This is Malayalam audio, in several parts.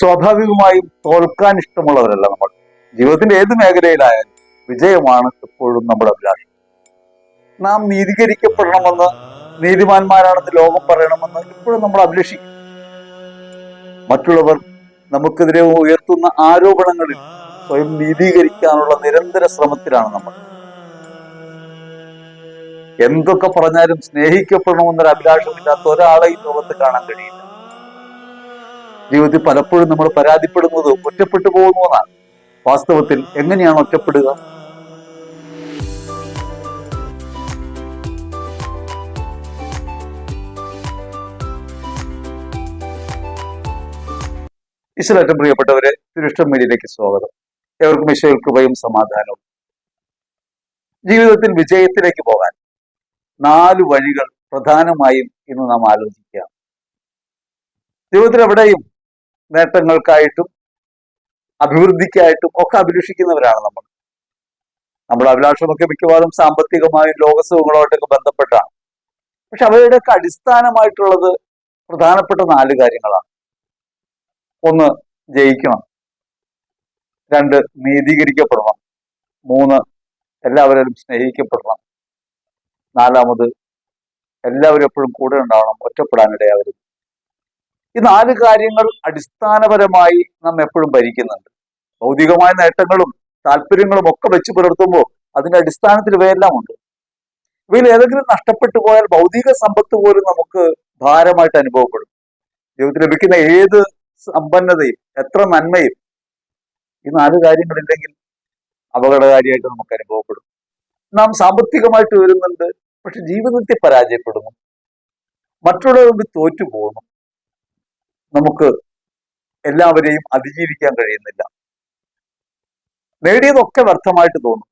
സ്വാഭാവികമായും തോൽക്കാൻ ഇഷ്ടമുള്ളവരല്ല നമ്മൾ. ജീവിതത്തിന്റെ ഏത് മേഖലയിലായാലും വിജയമാണ് എപ്പോഴും നമ്മുടെ അഭിലാഷം. നാം നീതീകരിക്കപ്പെടണമെന്ന് നീതിമാന്മാരാണെന്ന് ലോകം പറയണമെന്ന് ഇപ്പോഴും നമ്മൾ അഭിലഷിക്കും. മറ്റുള്ളവർ നമുക്കെതിരെ ഉയർത്തുന്ന ആരോപണങ്ങളിൽ സ്വയം നീതീകരിക്കാനുള്ള നിരന്തര ശ്രമത്തിലാണ് നമ്മൾ. എന്തൊക്കെ പറഞ്ഞാലും സ്നേഹിക്കപ്പെടണമെന്നൊരു അഭിലാഷമില്ലാത്ത ഒരാളെ ഈ ലോകത്ത് കാണാൻ കഴിയില്ല. ജീവിതത്തിൽ പലപ്പോഴും നമ്മൾ പരാതിപ്പെടുന്നത് ഒറ്റപ്പെട്ടു പോകുന്നതാണ് വാസ്തവത്തിൽ എങ്ങനെയാണ് ഒറ്റപ്പെടുക? ഇസ്ലാറ്റം പ്രിയപ്പെട്ടവരെ തിരുഷ്ടം മീഡിയയിലേക്ക് സ്വാഗതം. ഏവർക്കും ഈശ്വര കൃപയും സമാധാനവും. ജീവിതത്തിൽ വിജയത്തിലേക്ക് പോകാൻ നാല് വഴികൾ പ്രധാനമായും ഇന്ന് നാം ആലോചിക്കാം. ജീവിതത്തിൽ എവിടെയും നേട്ടങ്ങൾക്കായിട്ടും അഭിവൃദ്ധിക്കായിട്ടും ഒക്കെ അഭിലഷിക്കുന്നവരാണ് നമ്മൾ. നമ്മുടെ അഭിലാഷമൊക്കെ മിക്കവാറും സാമ്പത്തികമായും ലോകസുഖങ്ങളുമായിട്ടൊക്കെ ബന്ധപ്പെട്ടാണ്. പക്ഷെ അവയുടെയൊക്കെ അടിസ്ഥാനമായിട്ടുള്ളത് പ്രധാനപ്പെട്ട നാല് കാര്യങ്ങളാണ്. ഒന്ന് ജയിക്കണം. രണ്ട് നീതീകരിക്കപ്പെടണം. മൂന്ന് എല്ലാവരും സ്നേഹിക്കപ്പെടണം. നാലാമത് എല്ലാവരും എപ്പോഴും കൂടെ ഉണ്ടാവണം ഒറ്റപ്പെടാനിടയാവരുത്. ഈ നാല് കാര്യങ്ങൾ അടിസ്ഥാനപരമായി നാം എപ്പോഴും ഭരിക്കുന്നുണ്ട്. ഭൗതികമായ നേട്ടങ്ങളും താല്പര്യങ്ങളും ഒക്കെ വെച്ച് പുലർത്തുമ്പോൾ അതിന്റെ അടിസ്ഥാനത്തിൽ ഇവയെല്ലാം ഉണ്ട്. ഇവയിൽ ഏതെങ്കിലും നഷ്ടപ്പെട്ടു പോയാൽ ഭൗതിക സമ്പത്ത് പോലും നമുക്ക് ഭാരമായിട്ട് അനുഭവപ്പെടും. ജീവിതത്തിൽ ലഭിക്കുന്ന ഏത് സമ്പന്നതയും എത്ര നന്മയും ഈ നാല് കാര്യങ്ങളില്ലെങ്കിൽ അപകടകാരിയായിട്ട് നമുക്ക് അനുഭവപ്പെടും. നാം സാമ്പത്തികമായിട്ട് വരുന്നുണ്ട് പക്ഷെ ജീവിതത്തിൽ പരാജയപ്പെടുന്നു. മറ്റുള്ളവർ തോറ്റു പോകുന്നു. നമുക്ക് എല്ലാവരെയും അതിജീവിക്കാൻ കഴിയുന്നില്ല. നേടിയതൊക്കെ വ്യർത്ഥമായിട്ട് തോന്നും.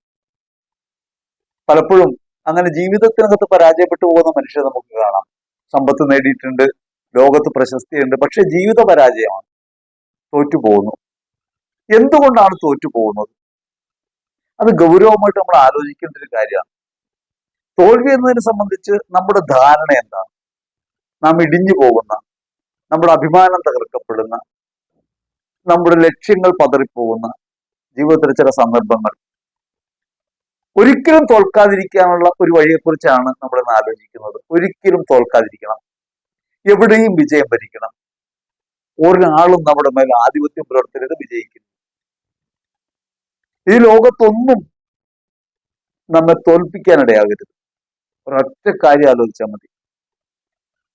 പലപ്പോഴും അങ്ങനെ ജീവിതത്തിനകത്ത് പരാജയപ്പെട്ടു പോകുന്ന മനുഷ്യരെ നമുക്ക് കാണാം. സമ്പത്ത് നേടിയിട്ടുണ്ട് ലോകത്ത് പ്രശസ്തിയുണ്ട് പക്ഷെ ജീവിത പരാജയമാണ്. തോറ്റു പോകുന്നു. എന്തുകൊണ്ടാണ് തോറ്റു പോകുന്നത്? അത് ഗൗരവമായിട്ട് നമ്മൾ ആലോചിക്കേണ്ട ഒരു കാര്യമാണ്. തോൽവി എന്നതിനെ സംബന്ധിച്ച് നമ്മുടെ ധാരണ എന്താണ്? നാം ഇടിഞ്ഞു പോകുന്ന നമ്മുടെ അഭിമാനം തകർക്കപ്പെടുന്ന നമ്മുടെ ലക്ഷ്യങ്ങൾ പതറിപ്പോകുന്ന ജീവിതത്തിലെ ചില സന്ദർഭങ്ങൾ. ഒരിക്കലും തോൽക്കാതിരിക്കാനുള്ള ഒരു വഴിയെക്കുറിച്ചാണ് നമ്മൾ ഇന്ന് ആലോചിക്കുന്നത്. ഒരിക്കലും തോൽക്കാതിരിക്കണം. എവിടെയും വിജയം ഭരിക്കണം. ഒരാളും നമ്മുടെ മേൽ ആധിപത്യം പുലർത്തരുത് വിജയിക്കുന്നു. ഈ ലോകത്തൊന്നും നമ്മെ തോൽപ്പിക്കാനിടയാകരുത്. ഒരൊറ്റ കാര്യം ആലോചിച്ചാൽ മതി.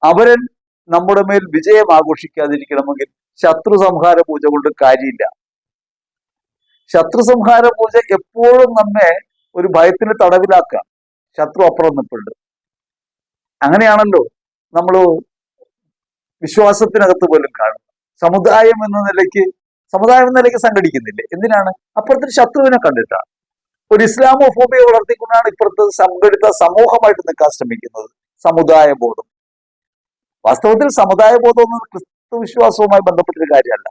അവരൻ നമ്മുടെ മേൽ വിജയം ആഘോഷിക്കാതിരിക്കണമെങ്കിൽ ശത്രു സംഹാര പൂജ കൊണ്ട് കാര്യമില്ല. ശത്രു സംഹാര പൂജ എപ്പോഴും നമ്മെ ഒരു ഭയത്തിന് തടവിലാക്കാം ശത്രു അപ്പുറം നിൽപ്പുണ്ട് അങ്ങനെയാണല്ലോ നമ്മൾ വിശ്വാസത്തിനകത്ത് പോലും കാണും സമുദായം എന്ന നിലയ്ക്ക് സമുദായം എന്ന നിലയ്ക്ക് സംഘടിക്കുന്നില്ല? എന്തിനാണ്? അപ്പുറത്തിന് ശത്രുവിനെ കണ്ടിട്ടാണ്. ഒരു ഇസ്ലാമോഫോബിയ വളർത്തിക്കൊണ്ടാണ് ഇപ്പുറത്ത് സംഘടിത സമൂഹമായിട്ട് നിൽക്കാൻ ശ്രമിക്കുന്നത്. സമുദായ ബോധം. വാസ്തവത്തിൽ സമുദായ ബോധം എന്നത് ക്രിസ്തു വിശ്വാസവുമായി ബന്ധപ്പെട്ടൊരു കാര്യമല്ല.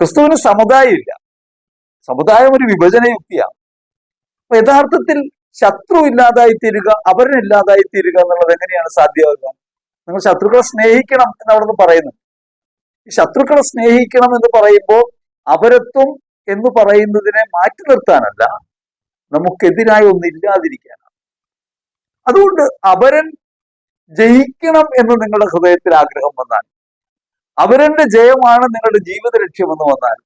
ക്രിസ്തുവിന് സമുദായമില്ല. സമുദായം ഒരു വിഭജന യുക്തിയാണ്. അപ്പൊ യഥാർത്ഥത്തിൽ ശത്രു ഇല്ലാതായി തീരുക അവരനില്ലാതായി തീരുക എന്നുള്ളത് എങ്ങനെയാണ് സാധ്യമാകുക? നിങ്ങൾ ശത്രുക്കളെ സ്നേഹിക്കണം എന്ന് അവിടുന്ന് പറയുന്നു ഈ ശത്രുക്കളെ സ്നേഹിക്കണം എന്ന് പറയുമ്പോൾ അപരത്വം എന്ന് പറയുന്നതിനെ മാറ്റി നിർത്താനല്ല നമുക്കെതിരായി ഒന്നില്ലാതിരിക്കാനാണ് അതുകൊണ്ട് അപരൻ ജയിക്കണം എന്ന് നിങ്ങളുടെ ഹൃദയത്തിൽ ആഗ്രഹം വന്നാൽ. അവരുടെ ജയമാണ് നിങ്ങളുടെ ജീവിത ലക്ഷ്യമെന്ന് വന്നാൽ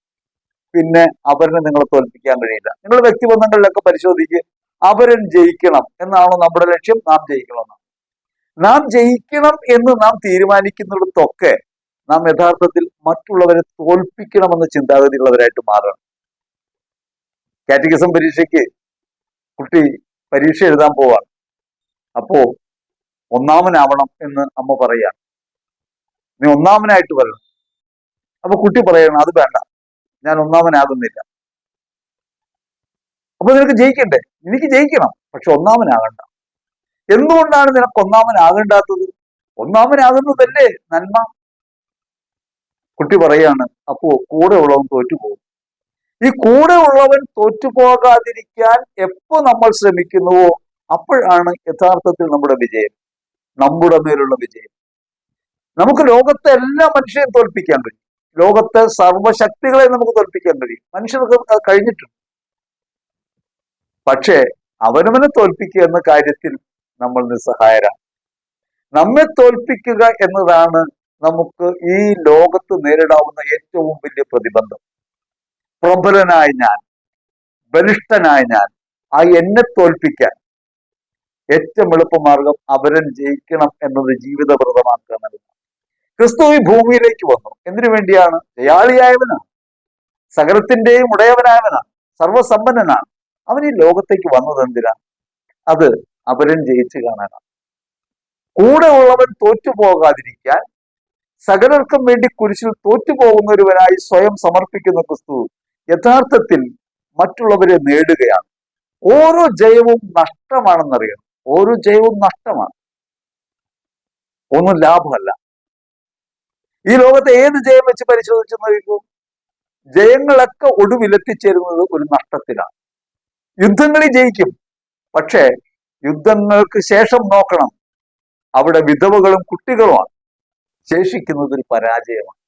പിന്നെ അവരനെ നിങ്ങളെ തോൽപ്പിക്കാൻ കഴിയില്ല. നിങ്ങൾ വ്യക്തിബന്ധങ്ങളിലൊക്കെ പരിശോധിക്കുക അവരൻ ജയിക്കണം എന്നാണോ നമ്മുടെ ലക്ഷ്യം? നാം ജയിക്കണം നാം ജയിക്കണം എന്ന് നാം തീരുമാനിക്കുന്നിടത്തൊക്കെ നാം യഥാർത്ഥത്തിൽ മറ്റുള്ളവരെ തോൽപ്പിക്കണമെന്ന ചിന്താഗതിയുള്ളവരായിട്ട് മാറണം. കാറ്റഗിസം പരീക്ഷയ്ക്ക് കുട്ടി പരീക്ഷ എഴുതാൻ പോവാണ്. അപ്പോ ഒന്നാമനാവണം എന്ന് അമ്മ പറയാണ് നീ ഒന്നാമനായിട്ട് വരണം. അപ്പൊ കുട്ടി പറയണം അത് വേണ്ട. ഞാൻ ഒന്നാമനാകുന്നില്ല. അപ്പൊ നിനക്ക് ജയിക്കണ്ടേ? എനിക്ക് ജയിക്കണം പക്ഷെ ഒന്നാമനാകണ്ട. എന്തുകൊണ്ടാണ് നിനക്ക് ഒന്നാമനാകണ്ടാത്തത്? ഒന്നാമനാകുന്നതല്ലേ നന്മ? കുട്ടി പറയാണ് അപ്പോ കൂടെ ഉള്ളവൻ തോറ്റുപോകും ഈ കൂടെ ഉള്ളവൻ തോറ്റുപോകാതിരിക്കാൻ എപ്പോ നമ്മൾ ശ്രമിക്കുന്നുവോ? അപ്പോഴാണ് യഥാർത്ഥത്തിൽ നമ്മുടെ വിജയം. നമ്മുടെ മേലുള്ള വിജയം. നമുക്ക് ലോകത്തെ എല്ലാ മനുഷ്യരെയും തോൽപ്പിക്കാൻ കഴിയും. ലോകത്തെ സർവശക്തികളെ നമുക്ക് തോൽപ്പിക്കാൻ കഴിയും. മനുഷ്യർക്ക് കഴിഞ്ഞിട്ടുണ്ട്. പക്ഷേ അവനവനെ തോൽപ്പിക്കുക എന്ന കാര്യത്തിൽ നമ്മൾ നിസ്സഹായരാണ്. നമ്മെ തോൽപ്പിക്കുക എന്നതാണ് നമുക്ക് ഈ ലോകത്ത് നേരിടാവുന്ന ഏറ്റവും വലിയ പ്രതിബന്ധം. പ്രബലനായ ഞാൻ ബലിഷ്ഠനായ ഞാൻ ആ എന്നെ തോൽപ്പിക്കാൻ ഏറ്റവും എളുപ്പമാർഗം അവരൻ ജയിക്കണം എന്നത് ജീവിതവ്രതമാക്കുക എന്നുള്ളത് ക്രിസ്തു ഈ ഭൂമിയിലേക്ക് വന്നു. എന്തിനു വേണ്ടിയാണ്? ജയാളിയായവനാണ് സകലത്തിന്റെയും ഉടയവനായവനാണ്. സർവസമ്പന്നനാണ്. അവൻ ഈ ലോകത്തേക്ക് വന്നത് എന്തിനാണ് അത് അവരൻ ജയിച്ചു കാണാനാണ് കൂടെ ഉള്ളവൻ തോറ്റുപോകാതിരിക്കാൻ സകലർക്കും വേണ്ടി കുരിശിൽ തോറ്റുപോകുന്ന ഒരുവനായി സ്വയം സമർപ്പിക്കുന്ന ക്രിസ്തു യഥാർത്ഥത്തിൽ മറ്റുള്ളവരെ നേടുകയാണ്. ഓരോ ജയവും നഷ്ടമാണെന്നറിയണം. ഓരോ ജൈവവും നഷ്ടമാണ്. ഒന്നും ലാഭമല്ല. ഈ ലോകത്തെ ഏത് ജയം വെച്ച് പരിശോധിച്ച് നോക്കൂ ജയങ്ങളൊക്കെ ഒടുവിലെത്തിച്ചേരുന്നത് ഒരു നഷ്ടത്തിലാണ്. യുദ്ധങ്ങളിൽ ജയിക്കും. പക്ഷേ യുദ്ധങ്ങൾക്ക് ശേഷം നോക്കണം. അവിടെ വിധവകളും കുട്ടികളുമാണ്. ശേഷിക്കുന്നത് ഒരു പരാജയമാണ്.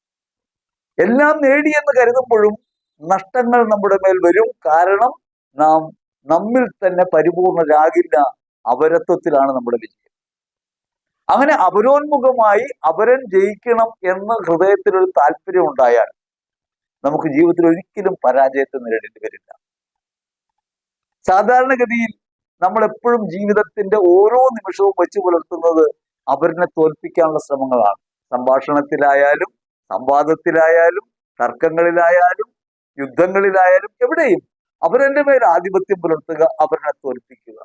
എല്ലാം നേടിയെന്ന് കരുതുമ്പോഴും നഷ്ടങ്ങൾ നമ്മുടെ മേൽ വരും. കാരണം നാം നമ്മിൽ തന്നെ പരിപൂർണരാകില്ല അപരത്വത്തിലാണ് നമ്മുടെ വിജയം. അങ്ങനെ അപരോന്മുഖമായി അപരൻ ജയിക്കണം എന്ന ഹൃദയത്തിലൊരു താല്പര്യം ഉണ്ടായാൽ നമുക്ക് ജീവിതത്തിൽ ഒരിക്കലും പരാജയത്തെ നേരിടേണ്ടി വരില്ല. സാധാരണഗതിയിൽ നമ്മൾ എപ്പോഴും ജീവിതത്തിന്റെ ഓരോ നിമിഷവും വെച്ച് പുലർത്തുന്നത് അവരിനെ തോൽപ്പിക്കാനുള്ള ശ്രമങ്ങളാണ്. സംഭാഷണത്തിലായാലും സംവാദത്തിലായാലും തർക്കങ്ങളിലായാലും യുദ്ധങ്ങളിലായാലും എവിടെയും അവരെന്റെ മേൽ ആധിപത്യം പുലർത്തുക അവരെ തോൽപ്പിക്കുക.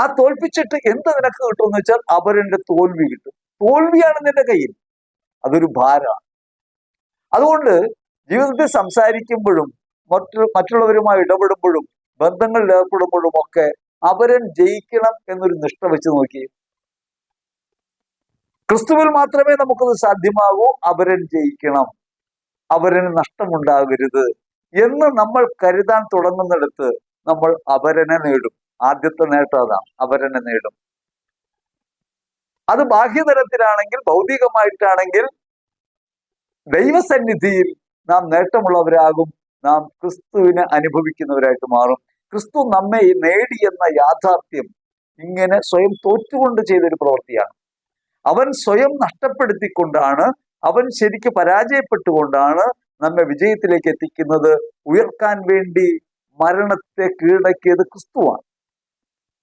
ആ തോൽപ്പിച്ചിട്ട് എന്ത് നിനക്ക് കിട്ടുമെന്ന് വെച്ചാൽ അപരന്റെ തോൽവി കിട്ടും. തോൽവിയാണ് നിന്റെ കയ്യിൽ. അതൊരു ഭാരമാണ്. അതുകൊണ്ട് ജീവിതത്തിൽ സംസാരിക്കുമ്പോഴും മറ്റു മറ്റുള്ളവരുമായി ഇടപെടുമ്പോഴും ബന്ധങ്ങളിൽ ഏർപ്പെടുമ്പോഴും ഒക്കെ അപരൻ ജയിക്കണം എന്നൊരു നിഷ്ഠ വെച്ച് നോക്കി. ക്രിസ്തുവിൽ മാത്രമേ നമുക്കത് സാധ്യമാകൂ. അപരൻ ജയിക്കണം. അവരന് നഷ്ടമുണ്ടാകരുത് എന്ന് നമ്മൾ കരുതാൻ തുടങ്ങുന്നിടത്ത് നമ്മൾ അപരനെ നേടും. ആദ്യത്തെ നേട്ടം അതാണ് അവരനെ നേടും. അത് ബാഹ്യതലത്തിലാണെങ്കിൽ ഭൗതികമായിട്ടാണെങ്കിൽ ദൈവസന്നിധിയിൽ നാം നേട്ടമുള്ളവരാകും നാം ക്രിസ്തുവിനെ അനുഭവിക്കുന്നവരായിട്ട് മാറും. ക്രിസ്തു നമ്മെ നേടിയെന്ന യാഥാർത്ഥ്യം ഇങ്ങനെ സ്വയം തോറ്റുകൊണ്ട് ചെയ്തൊരു പ്രവൃത്തിയാണ്. അവൻ സ്വയം നഷ്ടപ്പെടുത്തിക്കൊണ്ടാണ് അവൻ ശരിക്ക് പരാജയപ്പെട്ടുകൊണ്ടാണ് നമ്മെ വിജയത്തിലേക്ക് എത്തിക്കുന്നത്. ഉയർക്കാൻ വേണ്ടി മരണത്തെ കീഴടക്കിയത് ക്രിസ്തുവാണ്.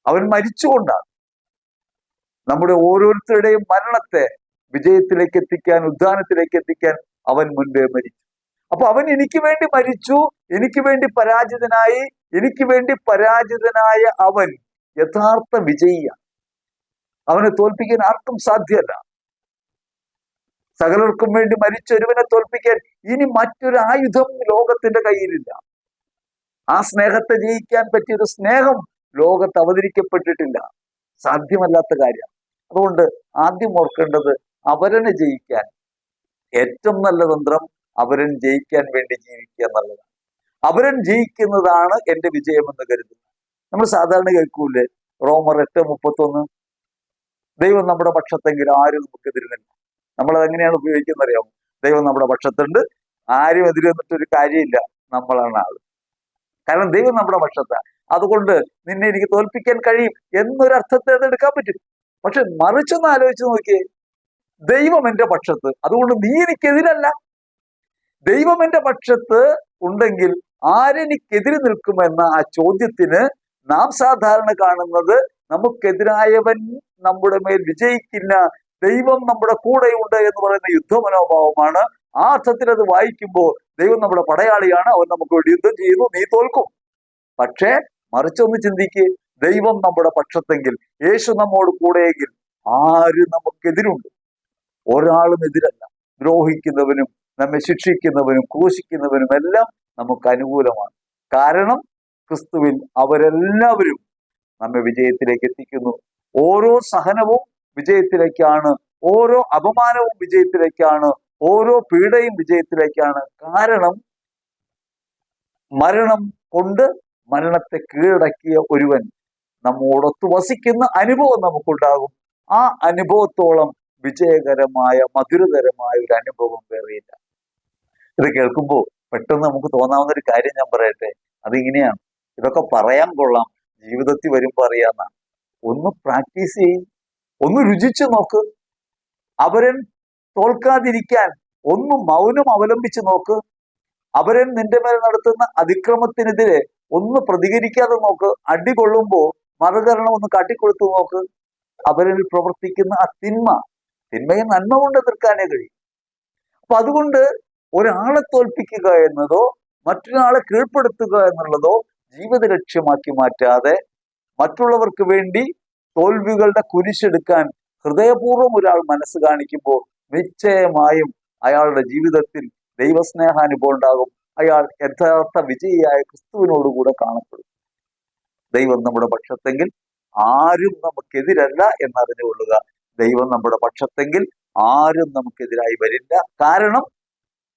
അവൻ മരിച്ചുകൊണ്ടാണ്. നമ്മുടെ ഓരോരുത്തരുടെയും മരണത്തെ വിജയത്തിലേക്ക് എത്തിക്കാൻ ഉദ്ധാനത്തിലേക്ക് എത്തിക്കാൻ അവൻ മുൻപേ മരിച്ചു. അപ്പൊ അവൻ എനിക്ക് വേണ്ടി മരിച്ചു എനിക്ക് വേണ്ടി പരാജിതനായി എനിക്ക് വേണ്ടി പരാജിതനായ അവൻ യഥാർത്ഥ വിജയിയാണ്. അവനെ തോൽപ്പിക്കാൻ ആർക്കും സാധ്യല്ല സകലർക്കും വേണ്ടി മരിച്ച ഒരുവനെ തോൽപ്പിക്കാൻ ഇനി മറ്റൊരു ആയുധം ലോകത്തിന്റെ കയ്യിലില്ല. ആ സ്നേഹത്തെ ജയിക്കാൻ പറ്റിയൊരു സ്നേഹം ലോകത്ത് അവതരിക്കപ്പെട്ടിട്ടില്ല. സാധ്യമല്ലാത്ത കാര്യം. അതുകൊണ്ട് ആദ്യം ഓർക്കേണ്ടത് അവരനെ ജയിക്കാൻ. ഏറ്റവും നല്ല തന്ത്രം അവരൻ ജയിക്കാൻ വേണ്ടി ജീവിക്കുക എന്നുള്ളതാണ്. അവരൻ ജയിക്കുന്നതാണ് എന്റെ വിജയമെന്ന് കരുതുന്നത് നമ്മൾ സാധാരണ കേൾക്കൂലേ? റോമർ എട്ട് മുപ്പത്തൊന്ന്. ദൈവം നമ്മുടെ പക്ഷത്തെങ്കിൽ ആരും നമുക്ക് എതിരുന്നില്ല നമ്മൾ അതെങ്ങനെയാണ് ഉപയോഗിക്കുന്നത് അറിയാം ദൈവം നമ്മുടെ പക്ഷത്തുണ്ട്. ആരും എതിരെ നിന്നിട്ടൊരു കാര്യമില്ല. നമ്മളാണ് ആൾ. കാരണം ദൈവം നമ്മുടെ പക്ഷത്താണ് അതുകൊണ്ട് നിന്നെ എനിക്ക് തോൽപ്പിക്കാൻ കഴിയും എന്നൊരർത്ഥത്തെ അത് എടുക്കാൻ പറ്റും. പക്ഷെ മറിച്ചൊന്ന് ആലോചിച്ച് നോക്കിയേ ദൈവം എന്റെ പക്ഷത്ത് അതുകൊണ്ട് നീ എനിക്കെതിരല്ല. ദൈവം എന്റെ പക്ഷത്ത് ഉണ്ടെങ്കിൽ ആരെനിക്കെതിരെ നിൽക്കുമെന്ന ആ ചോദ്യത്തിന് നാം സാധാരണ കാണുന്നത് നമുക്കെതിരായവൻ നമ്മുടെ മേൽ വിജയിക്കില്ല ദൈവം നമ്മുടെ കൂടെയുണ്ട് എന്ന് പറയുന്ന യുദ്ധമനോഭാവമാണ്. ആ അർത്ഥത്തിൽ അത് വായിക്കുമ്പോൾ ദൈവം നമ്മുടെ പടയാളിയാണ് അവൻ നമുക്ക് വേണ്ടി യുദ്ധം ചെയ്യുന്നു നീ തോൽക്കും. പക്ഷേ മറിച്ചൊന്ന് ചിന്തിക്ക്. ദൈവം നമ്മുടെ പക്ഷത്തെങ്കിൽ യേശു നമ്മോട് കൂടെയെങ്കിൽ ആര് നമുക്കെതിരുണ്ട്? ഒരാളും എതിരല്ല. ദ്രോഹിക്കുന്നവനും നമ്മെ ശിക്ഷിക്കുന്നവനും ക്രൂശിക്കുന്നവനും എല്ലാം നമുക്ക് അനുകൂലമാണ്. കാരണം ക്രിസ്തുവിൽ അവരെല്ലാവരും നമ്മെ വിജയത്തിലേക്ക് എത്തിക്കുന്നു. ഓരോ സഹനവും വിജയത്തിലേക്കാണ്. ഓരോ അപമാനവും വിജയത്തിലേക്കാണ്. ഓരോ പീഡയും വിജയത്തിലേക്കാണ്. കാരണം മരണം കൊണ്ട് മരണത്തെ കീഴടക്കിയ ഒരുവൻ നമ്മോടൊത്ത് വസിക്കുന്ന അനുഭവം നമുക്കുണ്ടാകും. ആ അനുഭവത്തോളം വിജയകരമായ മധുരതരമായ ഒരു അനുഭവം വേറെയില്ല. ഇത് കേൾക്കുമ്പോൾ പെട്ടെന്ന് നമുക്ക് തോന്നാവുന്ന ഒരു കാര്യം ഞാൻ പറയട്ടെ? അതിങ്ങനെയാണ്. ഇതൊക്കെ പറയാൻ കൊള്ളാം. ജീവിതത്തിൽ വരുമ്പോൾ അറിയാന്ന ഒന്ന് പ്രാക്ടീസ് ചെയ്യും. ഒന്ന് രുചിച്ചു നോക്ക്. അവരൻ തോൽക്കാതിരിക്കാൻ ഒന്ന് മൗനം അവലംബിച്ച് നോക്ക്. അവരൻ നിന്റെ മേൽ നടത്തുന്ന അതിക്രമത്തിനെതിരെ ഒന്ന് പ്രതികരിക്കാതെ നോക്ക് അടി കൊള്ളുമ്പോ മറുകരണം ഒന്ന് കാട്ടിക്കൊടുത്തു നോക്ക്. അവരിൽ പ്രവർത്തിക്കുന്ന ആ തിന്മ തിന്മയെ നന്മ കൊണ്ട് എതിർക്കാനേ കഴിയും. അപ്പൊ അതുകൊണ്ട് ഒരാളെ തോൽപ്പിക്കുക എന്നതോ മറ്റൊരാളെ കീഴ്പ്പെടുത്തുക എന്നുള്ളതോ ജീവിത ലക്ഷ്യമാക്കി മാറ്റാതെ മറ്റുള്ളവർക്ക് വേണ്ടി തോൽവികളുടെ കുരിശെടുക്കാൻ ഹൃദയപൂർവം ഒരാൾ മനസ്സ് കാണിക്കുമ്പോൾ നിശ്ചയമായും അയാളുടെ ജീവിതത്തിൽ ദൈവസ്നേഹാനുഭവം ഉണ്ടാകും. അയാൾ യഥാർത്ഥ വിജയിയായ ക്രിസ്തുവിനോടുകൂടെ കാണപ്പെടും. ദൈവം നമ്മുടെ പക്ഷത്തെങ്കിൽ ആരും നമുക്കെതിരല്ല എന്നതിനെ കൊള്ളുക. ദൈവം നമ്മുടെ പക്ഷത്തെങ്കിൽ ആരും നമുക്കെതിരായി വരില്ല. കാരണം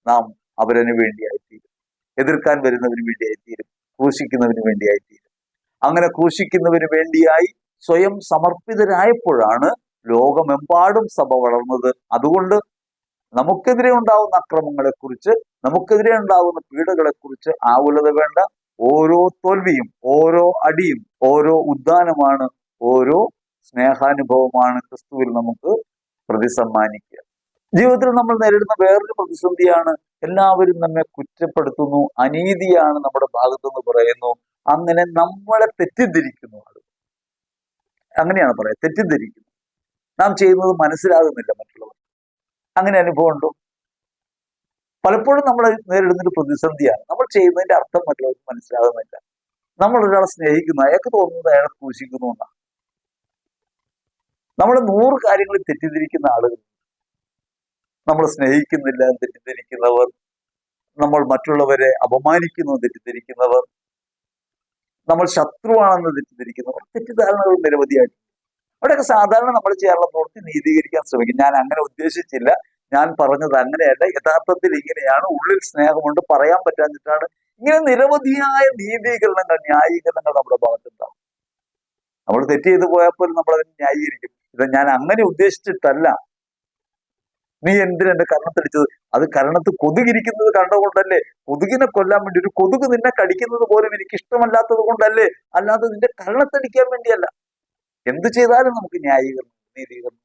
നാം അവരന് വേണ്ടിയായിത്തീരും. എതിർക്കാൻ വരുന്നതിന് വേണ്ടിയായിത്തീരും. ക്രൂശിക്കുന്നതിന് വേണ്ടിയായിത്തീരും. അങ്ങനെ ക്രൂശിക്കുന്നവന് വേണ്ടിയായി സ്വയം സമർപ്പിതരായപ്പോഴാണ് ലോകമെമ്പാടും സഭ വളർന്നത്. അതുകൊണ്ട് നമുക്കെതിരെ ഉണ്ടാവുന്ന അക്രമങ്ങളെക്കുറിച്ച് നമുക്കെതിരെ ഉണ്ടാവുന്ന പീഡകളെക്കുറിച്ച് ആകുലത വേണ്ട. ഓരോ തോൽവിയും ഓരോ അടിയും ഓരോ ഉദ്ധാനമാണ് ഓരോ സ്നേഹാനുഭവമാണ് ക്രിസ്തുവിൽ നമുക്ക് പ്രതിസമ്മാനിക്കുക. ജീവിതത്തിൽ നമ്മൾ നേരിടുന്ന വേറൊരു പ്രതിസന്ധിയാണ് എല്ലാവരും നമ്മെ കുറ്റപ്പെടുത്തുന്നു അനീതിയാണ് നമ്മുടെ ഭാഗത്തുനിന്ന് പറയുന്നു അങ്ങനെ നമ്മളെ തെറ്റിദ്ധരിക്കുന്നു ആളുകൾ. അങ്ങനെയാണ് പറയുക തെറ്റിദ്ധരിക്കുന്നു. നാം ചെയ്യുന്നത് മനസ്സിലാകുന്നില്ല മറ്റുള്ളവർ. അങ്ങനെ അനുഭവം ഉണ്ടോ? പലപ്പോഴും നമ്മൾ നേരിടുന്നൊരു പ്രതിസന്ധിയാണ്. നമ്മൾ ചെയ്യുന്നതിന്റെ അർത്ഥം മറ്റുള്ളവർക്ക് മനസ്സിലാകുന്നില്ല. നമ്മൾ ഒരാളെ സ്നേഹിക്കുന്നു അയാൾക്ക് തോന്നുന്നത് അയാളെ സൂക്ഷിക്കുന്നു എന്നാണ്. നമ്മൾ നൂറ് കാര്യങ്ങളിൽ തെറ്റിദ്ധരിക്കുന്ന ആളുകൾ. നമ്മൾ സ്നേഹിക്കുന്നില്ല എന്ന് തെറ്റിദ്ധരിക്കുന്നവർ. നമ്മൾ മറ്റുള്ളവരെ അപമാനിക്കുന്നു തെറ്റിദ്ധരിക്കുന്നവർ. നമ്മൾ ശത്രുവാണെന്ന് തെറ്റിദ്ധരിക്കുന്നവർ. തെറ്റിദ്ധാരണകൾ നിരവധിയായിട്ട് അവിടെയൊക്കെ സാധാരണ നമ്മൾ ചെയ്യാനുള്ള പ്രവൃത്തി നീതീകരിക്കാൻ ശ്രമിക്കും. ഞാൻ അങ്ങനെ ഉദ്ദേശിച്ചില്ല. ഞാൻ പറഞ്ഞത് അങ്ങനെയല്ല. യഥാർത്ഥത്തിൽ ഇങ്ങനെയാണ്. ഉള്ളിൽ സ്നേഹമുണ്ട്. പറയാൻ പറ്റാഞ്ഞിട്ടാണ് ഇങ്ങനെ നിരവധിയായ നീതീകരണങ്ങൾ ന്യായീകരണങ്ങൾ നമ്മുടെ ഭാഗത്തുണ്ടാവും നമ്മൾ തെറ്റ് ചെയ്ത് പോയപ്പോൾ നമ്മൾ അതിനെ ന്യായീകരിക്കും. ഇത് ഞാൻ അങ്ങനെ ഉദ്ദേശിച്ചിട്ടല്ല. നീ എന്തിനാ എന്റെ കരണത്തടിച്ചത് അത് കരണത്ത് കൊതുകിരിക്കുന്നത് കണ്ടതുകൊണ്ടല്ലേ? കൊതുകിനെ കൊല്ലാൻ വേണ്ടി ഒരു കൊതുക് നിന്നെ കടിക്കുന്നത് പോലും എനിക്ക് ഇഷ്ടമല്ലാത്തത് കൊണ്ടല്ലേ അല്ലാതെ നിന്റെ കരണത്തടിക്കാൻ വേണ്ടിയല്ല. എന്ത് ചെയ്താലും നമുക്ക് ന്യായീകരണം നീതീകരണം.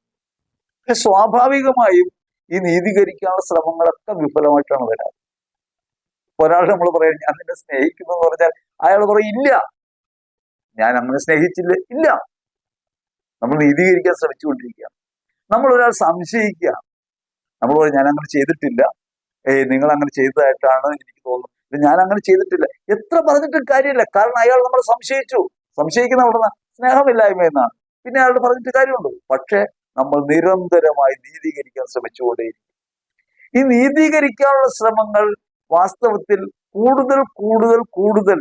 സ്വാഭാവികമായും ഈ നീതീകരിക്കാനുള്ള ശ്രമങ്ങളൊക്കെ വിഫലമായിട്ടാണ് വരാറ്. ഒരാൾ നമ്മൾ പറയാം ഞാൻ നിന്നെ സ്നേഹിക്കുന്നു എന്ന് പറഞ്ഞാൽ അയാൾ പറയും ഇല്ല. ഞാൻ അങ്ങനെ സ്നേഹിച്ചില്ല ഇല്ല. നമ്മൾ നീതീകരിക്കാൻ ശ്രമിച്ചുകൊണ്ടിരിക്കുകയാണ്. നമ്മൾ ഒരാൾ സംശയിക്കുക നമ്മൾ പറയും ഞാൻ അങ്ങനെ ചെയ്തിട്ടില്ല. ഏയ് നിങ്ങൾ അങ്ങനെ ചെയ്തതായിട്ടാണ് എനിക്ക് തോന്നുന്നത്. ഞാൻ അങ്ങനെ ചെയ്തിട്ടില്ല. എത്ര പറഞ്ഞിട്ടും കാര്യമില്ല. കാരണം അയാൾ നമ്മളെ സംശയിച്ചു. സംശയിക്കുന്ന ഉടനെ സ്നേഹമില്ലായ്മ എന്നാണ്. പിന്നെ അയാളോട് പറഞ്ഞിട്ട് കാര്യമുണ്ട്. പക്ഷെ നമ്മൾ നിരന്തരമായി നീതീകരിക്കാൻ ശ്രമിച്ചുകൊണ്ടേയിരിക്കും. ഈ നീതീകരിക്കാനുള്ള ശ്രമങ്ങൾ വാസ്തവത്തിൽ കൂടുതൽ കൂടുതൽ കൂടുതൽ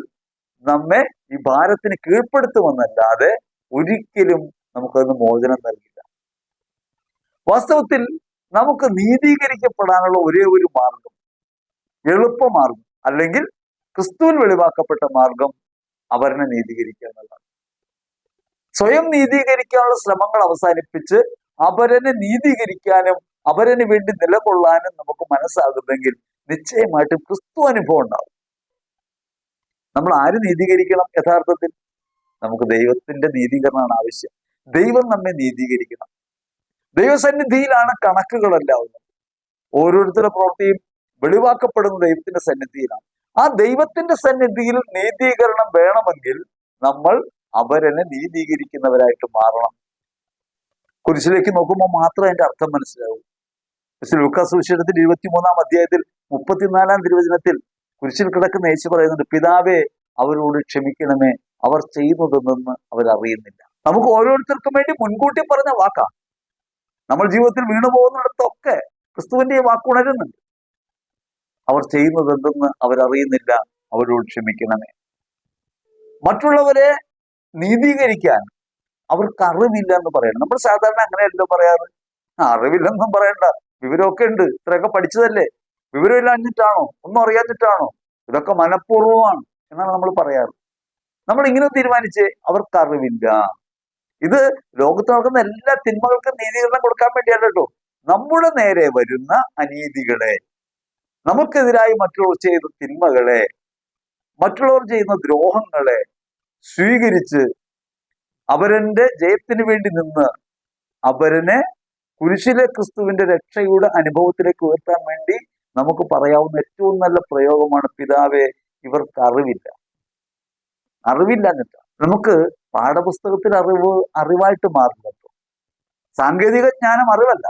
നമ്മെ ഈ ഭാരത്തിന് കീഴ്പ്പെടുത്തുമെന്നല്ലാതെ ഒരിക്കലും നമുക്കതിന് മോചനം നൽകില്ല. വാസ്തവത്തിൽ നമുക്ക് നീതീകരിക്കപ്പെടാനുള്ള ഒരേ ഒരു മാർഗം എളുപ്പമാർഗം അല്ലെങ്കിൽ ക്രിസ്തുവിൽ വെളിവാക്കപ്പെട്ട മാർഗം അവരനെ നീതീകരിക്കുക എന്നുള്ളതാണ്. സ്വയം നീതീകരിക്കാനുള്ള ശ്രമങ്ങൾ അവസാനിപ്പിച്ച് അവരനെ നീതീകരിക്കാനും അവരന് വേണ്ടി നിലകൊള്ളാനും നമുക്ക് മനസ്സാകുന്നെങ്കിൽ നിശ്ചയമായിട്ടും ക്രിസ്തു അനുഭവം ഉണ്ടാവും. നമ്മൾ ആര് നീതീകരിക്കണം യഥാർത്ഥത്തിൽ? നമുക്ക് ദൈവത്തിന്റെ നീതീകരണമാണ് ആവശ്യം. ദൈവം നമ്മെ നീതീകരിക്കണം. ദൈവസന്നിധിയിലാണ് കണക്കുകളെല്ലാം ഓരോരുത്തരുടെ പ്രവൃത്തിയും വെളിവാക്കപ്പെടുന്ന ദൈവത്തിന്റെ സന്നിധിയിലാണ്. ആ ദൈവത്തിന്റെ സന്നിധിയിൽ നീതീകരണം വേണമെങ്കിൽ നമ്മൾ അവരനെ നീതീകരിക്കുന്നവരായിട്ട് മാറണം. കുരിശിലേക്ക് നോക്കുമ്പോൾ മാത്രം അതിന്റെ അർത്ഥം മനസ്സിലാവും. ലൂക്കാസ് വിശേഷത്തിൽ ഇരുപത്തിമൂന്നാം അധ്യായത്തിൽ മുപ്പത്തിനാലാം തിരുവചനത്തിൽ കുരിശിൽ കിടക്കുന്ന യേശു പറയുന്നുണ്ട് പിതാവേ അവരോട് ക്ഷമിക്കണമേ. അവർ ചെയ്യുന്നതെന്ന് അവരറിയുന്നില്ല. നമുക്ക് ഓരോരുത്തർക്കും വേണ്ടി മുൻകൂട്ടി പറഞ്ഞ വാക്കാ. നമ്മൾ ജീവിതത്തിൽ വീണു പോകുന്നിടത്തൊക്കെ ക്രിസ്തുവിന്റെ ഈ വാക്ക് ഉണരുന്നുണ്ട്. അവർ ചെയ്യുന്നത് എന്തെന്ന് അവരറിയുന്നില്ല അവരോട് ക്ഷമിക്കണമേ. മറ്റുള്ളവരെ നീതീകരിക്കാൻ അവർക്ക് അറിവില്ല എന്ന് പറയണം. നമ്മൾ സാധാരണ അങ്ങനെയല്ലോ പറയാറ്. അറിവില്ലെന്നും പറയണ്ട. വിവരമൊക്കെ ഉണ്ട്. ഇത്രയൊക്കെ പഠിച്ചതല്ലേ? വിവരമില്ലാഞ്ഞിട്ടാണോ ഒന്നും അറിയാഞ്ഞിട്ടാണോ? ഇതൊക്കെ മനഃപൂർവമാണ് എന്നാണ് നമ്മൾ പറയാറ്. നമ്മൾ ഇങ്ങനെ തീരുമാനിച്ച് അവർക്ക് അറിവില്ല. ഇത് ലോകത്ത് നടക്കുന്ന എല്ലാ തിന്മകൾക്കും നീതീകരണം കൊടുക്കാൻ വേണ്ടിയല്ല കേട്ടോ നമ്മുടെ നേരെ വരുന്ന അനീതികളെ നമുക്കെതിരായി മറ്റുള്ളവർ ചെയ്ത തിന്മകളെ മറ്റുള്ളവർ ചെയ്യുന്ന ദ്രോഹങ്ങളെ സ്വീകരിച്ച് അവരന്റെ ജയത്തിന് വേണ്ടി നിന്ന് അവരനെ കുരിശിലെ ക്രിസ്തുവിന്റെ രക്ഷയുടെ അനുഭവത്തിലേക്ക് ഉയർത്താൻ വേണ്ടി നമുക്ക് പറയാവുന്ന ഏറ്റവും നല്ല പ്രയോഗമാണ് പിതാവെ ഇവർക്ക് അറിവില്ല. അറിവില്ല എന്നിട്ട് നമുക്ക് പാഠപുസ്തകത്തിൽ അറിവ് അറിവായിട്ട് മാറില്ലല്ലോ സാങ്കേതിക ജ്ഞാനം അറിവല്ല.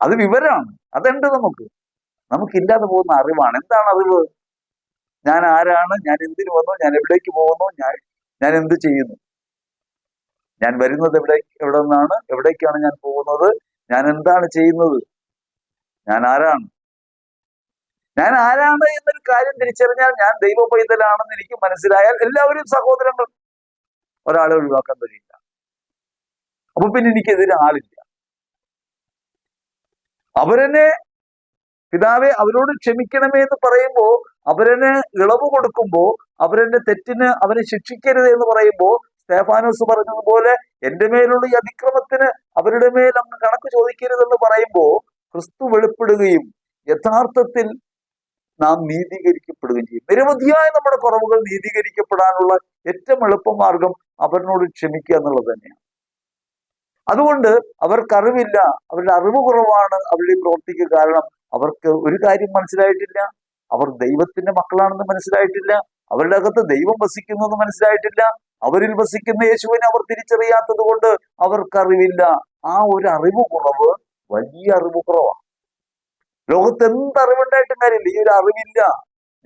അത് വിവരമാണ്. അതുണ്ട് നമുക്ക്? നമുക്കില്ലാതെ പോകുന്ന അറിവാണ്. എന്താണ് അറിവ്? ഞാൻ ആരാണ്? ഞാൻ എന്തിനു വന്നു? ഞാൻ എവിടേക്ക് പോകുന്നു? ഞാൻ ഞാൻ എന്ത് ചെയ്യുന്നു? ഞാൻ വരുന്നത് എവിടെ എവിടെ നിന്നാണ്? എവിടേക്കാണ് ഞാൻ പോകുന്നത്? ഞാൻ എന്താണ് ചെയ്യുന്നത്? ഞാൻ ആരാണ്? ഞാൻ ആരാണ് എന്നൊരു കാര്യം തിരിച്ചറിഞ്ഞാൽ ഞാൻ ദൈവ പൈതലാണെന്ന് എനിക്ക് മനസ്സിലായാൽ എല്ലാവരും സഹോദരങ്ങൾ ഒരാളെ ഒഴിവാക്കാൻ കഴിയില്ല. അപ്പൊ പിന്നെ എനിക്കെതിരെ ആളില്ല. അവരെന്നെ പിതാവെ അവരോട് ക്ഷമിക്കണമേ എന്ന് പറയുമ്പോ അവരന് ഇളവ് കൊടുക്കുമ്പോ അവരെന്നെ തെറ്റിന് അവനെ ശിക്ഷിക്കരുത് എന്ന് പറയുമ്പോ സ്തേഫാനോസ് പറഞ്ഞതുപോലെ എന്റെ മേലുള്ള ഈ അതിക്രമത്തിന് അവരുടെ മേൽ അങ്ങ് കണക്ക് ചോദിക്കരുതെന്ന് പറയുമ്പോ ക്രിസ്തു വെളിപ്പെടുകയും യഥാർത്ഥത്തിൽ നാം നീതീകരിക്കപ്പെടുകയും ചെയ്യും. നിരവധിയായ നമ്മുടെ കുറവുകൾ നീതീകരിക്കപ്പെടാനുള്ള ഏറ്റവും എളുപ്പമാർഗം അവരിനോട് ക്ഷമിക്കുക എന്നുള്ളത് തന്നെയാണ്. അതുകൊണ്ട് അവർക്കറിവില്ല അവരുടെ അറിവ് കുറവാണ് അവരുടെ ഈ പ്രവൃത്തിക്ക് കാരണം. അവർക്ക് ഒരു കാര്യം മനസ്സിലായിട്ടില്ല. അവർ ദൈവത്തിന്റെ മക്കളാണെന്ന് മനസ്സിലായിട്ടില്ല. അവരുടെ അകത്ത് ദൈവം വസിക്കുന്നു മനസ്സിലായിട്ടില്ല. അവരിൽ വസിക്കുന്ന യേശുവിനെ അവർ തിരിച്ചറിയാത്തത് കൊണ്ട് അവർക്കറിവില്ല. ആ ഒരു അറിവ് കുറവ് വലിയ അറിവ് കുറവാണ്. ലോകത്ത് എന്ത് അറിവുണ്ടായിട്ടും കാര്യമില്ല. ഈ ഒരു അറിവില്ല.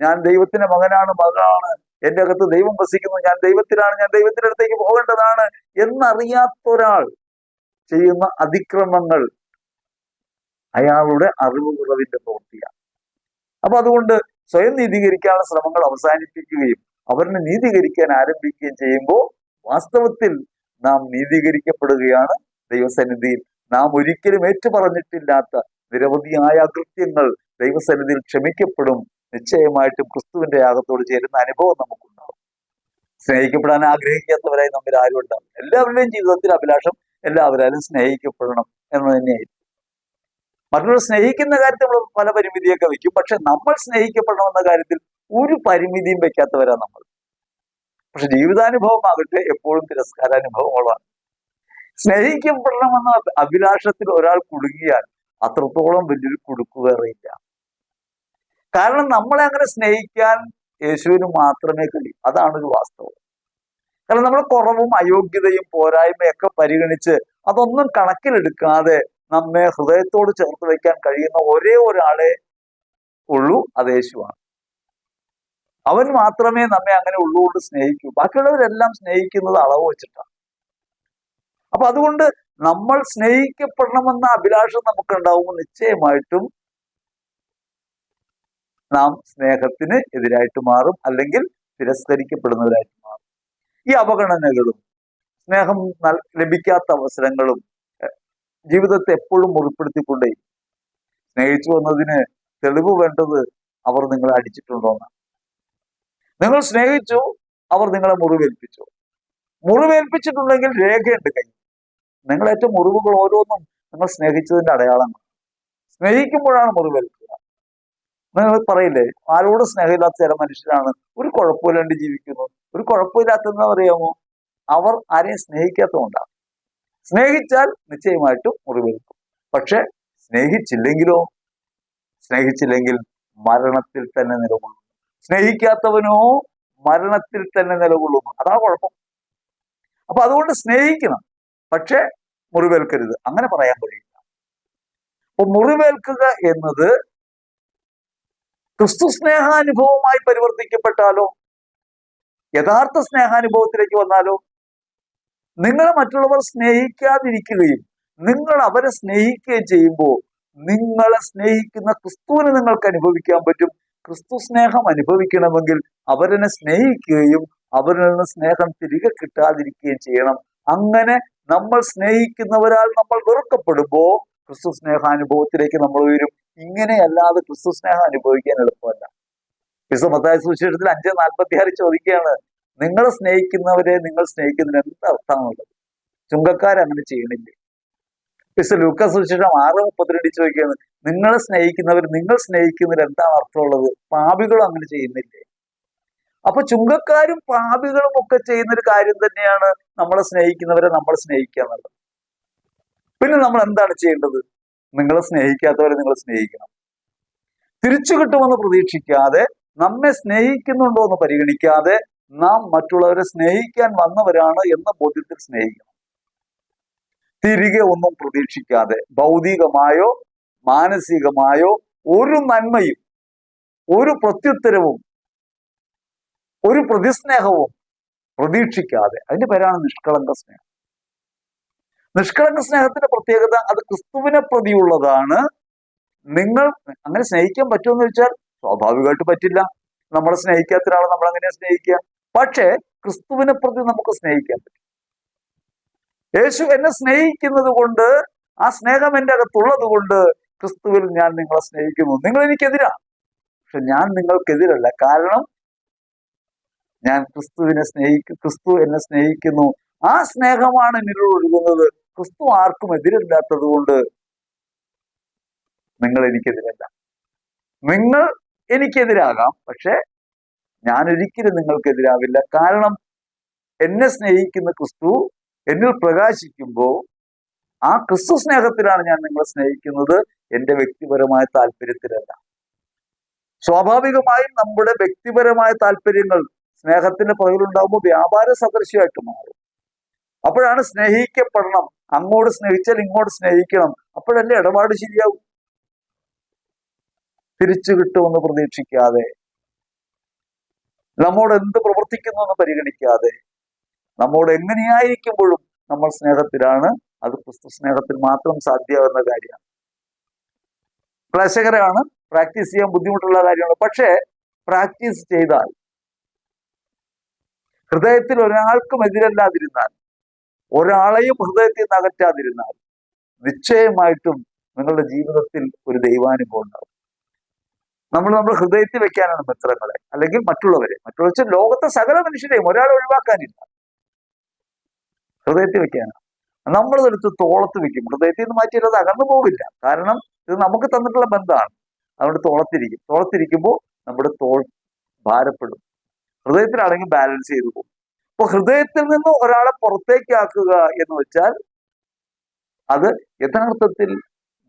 ഞാൻ ദൈവത്തിന്റെ മകനാണ് മകളാണ്. എന്റെ അകത്ത് ദൈവം വസിക്കുന്നു. ഞാൻ ദൈവത്തിലാണ്. ഞാൻ ദൈവത്തിന്റെ അടുത്തേക്ക് പോകേണ്ടതാണ് എന്നറിയാത്ത ഒരാൾ ചെയ്യുന്ന അതിക്രമങ്ങൾ അയാളുടെ അറിവ് കുറവിന്റെ പ്രവൃത്തിയാണ്. അപ്പൊ അതുകൊണ്ട് സ്വയം നീതീകരിക്കാനുള്ള ശ്രമങ്ങൾ അവസാനിപ്പിക്കുകയും അവരിനെ നീതീകരിക്കാൻ ആരംഭിക്കുകയും ചെയ്യുമ്പോൾ വാസ്തവത്തിൽ നാം നീതീകരിക്കപ്പെടുകയാണ് ദൈവസന്നിധിയിൽ. നാം ഒരിക്കലും ഏറ്റുപറഞ്ഞിട്ടില്ലാത്ത നിരവധിയായ അകൃത്യങ്ങൾ ദൈവസന്നിധിയിൽ ക്ഷമിക്കപ്പെടും. നിശ്ചയമായിട്ടും ക്രിസ്തുവിന്റെ യാഗത്തോട് ചേരുന്ന അനുഭവം നമുക്കുണ്ടാവും. സ്നേഹിക്കപ്പെടാൻ ആഗ്രഹിക്കാത്തവരായി നമ്മിൽ ആരും ഉണ്ടാവും എല്ലാവരുടെയും ജീവിതത്തിൽ അഭിലാഷം എല്ലാവരും സ്നേഹിക്കപ്പെടണം എന്ന് തന്നെയായിരിക്കും. മറ്റുള്ളവർ സ്നേഹിക്കുന്ന കാര്യത്തിൽ നമ്മൾ പല പരിമിതിയൊക്കെ വെക്കും പക്ഷെ നമ്മൾ സ്നേഹിക്കപ്പെടണമെന്ന കാര്യത്തിൽ ഒരു പരിമിതിയും വെക്കാത്തവരാ നമ്മൾ. പക്ഷെ ജീവിതാനുഭവമാകട്ടെ എപ്പോഴും തിരസ്കാരാനുഭവങ്ങളാണ് സ്നേഹിക്കപ്പെടണമെന്ന അഭിലാഷത്തിൽ ഒരാൾ കുടുങ്ങിയാൽ അത്രത്തോളം വലിയൊരു കുടുക്കുകയറിയില്ല കാരണം നമ്മളെ അങ്ങനെ സ്നേഹിക്കാൻ യേശുവിന് മാത്രമേ കഴിയൂ. അതാണ് ഒരു വാസ്തവം. കാരണം നമ്മൾ കുറവും അയോഗ്യതയും പോരായ്മയൊക്കെ പരിഗണിച്ച് അതൊന്നും കണക്കിലെടുക്കാതെ നമ്മെ ഹൃദയത്തോട് ചേർത്ത് വയ്ക്കാൻ കഴിയുന്ന ഒരേ ഒരാളെ ഉള്ളൂ അത് യേശുവാണ്. അവൻ മാത്രമേ നമ്മെ അങ്ങനെ ഉള്ളുകൊണ്ട് സ്നേഹിക്കൂ. ബാക്കിയുള്ളവരെല്ലാം സ്നേഹിക്കുന്നത് അളവ് വെച്ചിട്ടാണ്. അപ്പൊ അതുകൊണ്ട് നമ്മൾ സ്നേഹിക്കപ്പെടണമെന്ന അഭിലാഷം നമുക്ക് ഉണ്ടാവുമ്പോൾ നിശ്ചയമായിട്ടും നാം സ്നേഹത്തിന് എതിരായിട്ട് മാറും അല്ലെങ്കിൽ തിരസ്കരിക്കപ്പെടുന്നവരായിട്ട് മാറും. ഈ അവഗണനകളും സ്നേഹം ലഭിക്കാത്ത അവസരങ്ങളും ജീവിതത്തെ എപ്പോഴും മുറിപ്പെടുത്തിക്കൊണ്ടേ. സ്നേഹിച്ചു വന്നതിന് തെളിവ് വേണ്ടത് അവർ നിങ്ങളെ അടിച്ചിട്ടുണ്ടോന്ന് നിങ്ങൾ സ്നേഹിച്ചു അവർ നിങ്ങളെ മുറിവേൽപ്പിച്ചു. മുറിവേൽപ്പിച്ചിട്ടുണ്ടെങ്കിൽ രേഖയുണ്ട് കൈ നിങ്ങളേറ്റ മുറിവുകൾ ഓരോന്നും നിങ്ങൾ സ്നേഹിച്ചതിന്റെ അടയാളങ്ങൾ. സ്നേഹിക്കുമ്പോഴാണ് മുറിവേൽക്കുക. നിങ്ങൾ പറയില്ലേ ആരോടും സ്നേഹമില്ലാത്ത ചില മനുഷ്യരാണ്. ഒരു കുഴപ്പമില്ലാണ്ട് ജീവിക്കുന്നു. ഒരു കുഴപ്പമില്ലാത്തതെന്ന് പറയാമോ? അവർ ആരെയും സ്നേഹിക്കാത്തതുകൊണ്ടാണ്. സ്നേഹിച്ചാൽ നിശ്ചയമായിട്ടും മുറിവേൽക്കും. പക്ഷെ സ്നേഹിച്ചില്ലെങ്കിലോ? സ്നേഹിച്ചില്ലെങ്കിൽ മരണത്തിൽ തന്നെ നിലകൊള്ളും. സ്നേഹിക്കാത്തവനോ മരണത്തിൽ തന്നെ നിലകൊള്ളുന്നു അതാ കുഴപ്പം. അപ്പൊ അതുകൊണ്ട് സ്നേഹിക്കണം പക്ഷെ മുറിവേൽക്കരുത്. അങ്ങനെ പറയാൻ കഴിയില്ല. അപ്പൊ മുറിവേൽക്കുക എന്നത് ക്രിസ്തു സ്നേഹാനുഭവമായി പരിവർത്തിക്കപ്പെട്ടാലോ? യഥാർത്ഥ സ്നേഹാനുഭവത്തിലേക്ക് വന്നാലോ? നിങ്ങളെ മറ്റുള്ളവർ സ്നേഹിക്കാതിരിക്കുകയും നിങ്ങൾ അവരെ സ്നേഹിക്കുകയും ചെയ്യുമ്പോൾ നിങ്ങളെ സ്നേഹിക്കുന്ന ക്രിസ്തുവിനെ നിങ്ങൾക്ക് അനുഭവിക്കാൻ പറ്റും. ക്രിസ്തു സ്നേഹം അനുഭവിക്കണമെങ്കിൽ അവരനെ സ്നേഹിക്കുകയും അവരിൽ നിന്ന് സ്നേഹം തിരികെ കിട്ടാതിരിക്കുകയും ചെയ്യണം. അങ്ങനെ നമ്മൾ സ്നേഹിക്കുന്നവരാൽ നമ്മൾ വെറുക്കപ്പെടുമ്പോൾ ക്രിസ്തു സ്നേഹാനുഭവത്തിലേക്ക് നമ്മൾ ഉയരും ഇങ്ങനെയല്ലാതെ ക്രിസ്തു സ്നേഹം അനുഭവിക്കാൻ എളുപ്പമല്ല. ക്രിസ്തു മത്തായ സുവിശേഷത്തിൽ അഞ്ച് നാൽപ്പത്തി ആറ് ചോദിക്കുകയാണ് നിങ്ങളെ സ്നേഹിക്കുന്നവരെ നിങ്ങൾ സ്നേഹിക്കുന്നതിന് എന്ത് അർത്ഥമാണുള്ളത്? ചുങ്കക്കാർ അങ്ങനെ ചെയ്യണില്ലേ? മിസ്റ്റർ ലൂക്കസ് സുവിശേഷം ആറ് മുപ്പത്തിരണ്ട് ചോദിക്കുകയാണ് നിങ്ങളെ സ്നേഹിക്കുന്നവർ നിങ്ങൾ സ്നേഹിക്കുന്നതിൽ എന്താണ് അർത്ഥമുള്ളത്? പാപികളും അങ്ങനെ ചെയ്യുന്നില്ലേ? അപ്പൊ ചുങ്കക്കാരും പാപികളും ഒക്കെ ചെയ്യുന്ന ഒരു കാര്യം തന്നെയാണ് നമ്മളെ സ്നേഹിക്കുന്നവരെ നമ്മൾ സ്നേഹിക്കുക എന്നുള്ളത്. പിന്നെ നമ്മൾ എന്താണ് ചെയ്യേണ്ടത്? നിങ്ങളെ സ്നേഹിക്കാത്തവരെ നിങ്ങൾ സ്നേഹിക്കണം. തിരിച്ചു കിട്ടുമെന്ന് പ്രതീക്ഷിക്കാതെ നമ്മെ സ്നേഹിക്കുന്നുണ്ടോ എന്ന് പരിഗണിക്കാതെ നാം മറ്റുള്ളവരെ സ്നേഹിക്കാൻ വന്നവരാണ് എന്ന ബോധ്യത്തിൽ സ്നേഹിക്കണം. തിരികെ ഒന്നും പ്രതീക്ഷിക്കാതെ ഭൗതികമായോ മാനസികമായോ ഒരു നന്മയും ഒരു പ്രത്യുത്തരവും ഒരു പ്രതിസ്നേഹവും പ്രതീക്ഷിക്കാതെ അതിന്റെ പേരാണ് നിഷ്കളങ്ക സ്നേഹം. നിഷ്കളങ്ക സ്നേഹത്തിന്റെ പ്രത്യേകത അത് ക്രിസ്തുവിനെ പ്രതിയുള്ളതാണ്. നിങ്ങൾ അങ്ങനെ സ്നേഹിക്കാൻ പറ്റുമെന്ന് വെച്ചാൽ സ്വാഭാവികമായിട്ട് പറ്റില്ല. നമ്മളെ സ്നേഹിക്കാത്ത ഒരാളെ നമ്മൾ അങ്ങനെ സ്നേഹിക്കുക? പക്ഷേ ക്രിസ്തുവിനെ പ്രതി നമുക്ക് സ്നേഹിക്കാൻ പറ്റും. യേശു എന്നെ സ്നേഹിക്കുന്നത് കൊണ്ട് ആ സ്നേഹം എന്റെ അകത്തുള്ളത് കൊണ്ട് ക്രിസ്തുവിൽ ഞാൻ നിങ്ങളെ സ്നേഹിക്കുന്നു. നിങ്ങൾ എനിക്കെതിരാ. പക്ഷെ ഞാൻ നിങ്ങൾക്കെതിരല്ല. കാരണം ഞാൻ ക്രിസ്തുവിനെ സ്നേഹിക്കും ക്രിസ്തു എന്നെ സ്നേഹിക്കുന്നു. ആ സ്നേഹമാണ് എന്നിലൂടെ ഒഴുകുന്നത്. ക്രിസ്തു ആർക്കും എതിരില്ലാത്തത് കൊണ്ട് നിങ്ങൾ എനിക്കെതിരല്ല. നിങ്ങൾ എനിക്കെതിരാകാം. പക്ഷെ ഞാൻ ഒരിക്കലും നിങ്ങൾക്കെതിരാവില്ല. കാരണം എന്നെ സ്നേഹിക്കുന്ന ക്രിസ്തു എന്നിൽ പ്രകാശിക്കുമ്പോൾ ആ ക്രിസ്തു സ്നേഹത്തിലാണ് ഞാൻ നിങ്ങളെ സ്നേഹിക്കുന്നത്. എന്റെ വ്യക്തിപരമായ താല്പര്യത്തിലല്ല. സ്വാഭാവികമായും നമ്മുടെ വ്യക്തിപരമായ താല്പര്യങ്ങൾ സ്നേഹത്തിന്റെ പുറകിലുണ്ടാകുമ്പോൾ വ്യാപാര സദൃശ്യമായിട്ട് മാറും. അപ്പോഴാണ് സ്നേഹിക്കപ്പെടണം. അങ്ങോട്ട് സ്നേഹിച്ചാൽ ഇങ്ങോട്ട് സ്നേഹിക്കണം. അപ്പോഴല്ലേ ഇടപാട് ശരിയാവും? തിരിച്ചു കിട്ടുമെന്ന് പ്രതീക്ഷിക്കാതെ നമ്മോട് എന്ത് പ്രവർത്തിക്കുന്നു പരിഗണിക്കാതെ നമ്മോട് എങ്ങനെയായിരിക്കുമ്പോഴും നമ്മൾ സ്നേഹത്തിലാണ്. അത് ക്രിസ്തു സ്നേഹത്തിൽ മാത്രം സാധ്യമാകുന്ന കാര്യമാണ്. ക്ലേശകരമാണ് പ്രാക്ടീസ് ചെയ്യാൻ ബുദ്ധിമുട്ടുള്ള കാര്യമാണ് പക്ഷേ പ്രാക്ടീസ് ചെയ്താൽ ഹൃദയത്തിൽ ഒരാൾക്കും എതിരല്ലാതിരുന്നാൽ ഒരാളെയും ഹൃദയത്തിൽ നിന്ന് അകറ്റാതിരുന്നാൽ നിശ്ചയമായിട്ടും നിങ്ങളുടെ ജീവിതത്തിൽ ഒരു ദൈവാനുഭവം ഉണ്ടാവും നമ്മൾ നമ്മുടെ ഹൃദയത്തിൽ വെക്കാനാണ് മിത്രങ്ങളെ അല്ലെങ്കിൽ മറ്റുള്ളവരെ. മറ്റുള്ള ലോകത്തെ സകല മനുഷ്യരെയും ഒരാളെ ഒഴിവാക്കാനില്ല. ഹൃദയത്തിൽ വെക്കാനാണ്. നമ്മൾ എടുത്ത് തോളത്ത് വെക്കും. ഹൃദയത്തിൽ നിന്ന് മാറ്റിയാൽ അത് അകന്നു പോകില്ല കാരണം ഇത് നമുക്ക് തന്നിട്ടുള്ള ബന്ധമാണ്. അതുകൊണ്ട് തോളത്തിരിക്കും. തോളത്തിരിക്കുമ്പോൾ നമ്മുടെ തോൾ ഭാരപ്പെടും. ഹൃദയത്തിലാണെങ്കിൽ ബാലൻസ് ചെയ്തു പോകും. അപ്പൊ ഹൃദയത്തിൽ നിന്ന് ഒരാളെ പുറത്തേക്കാക്കുക എന്ന് വെച്ചാൽ അത് യഥാർത്ഥത്തിൽ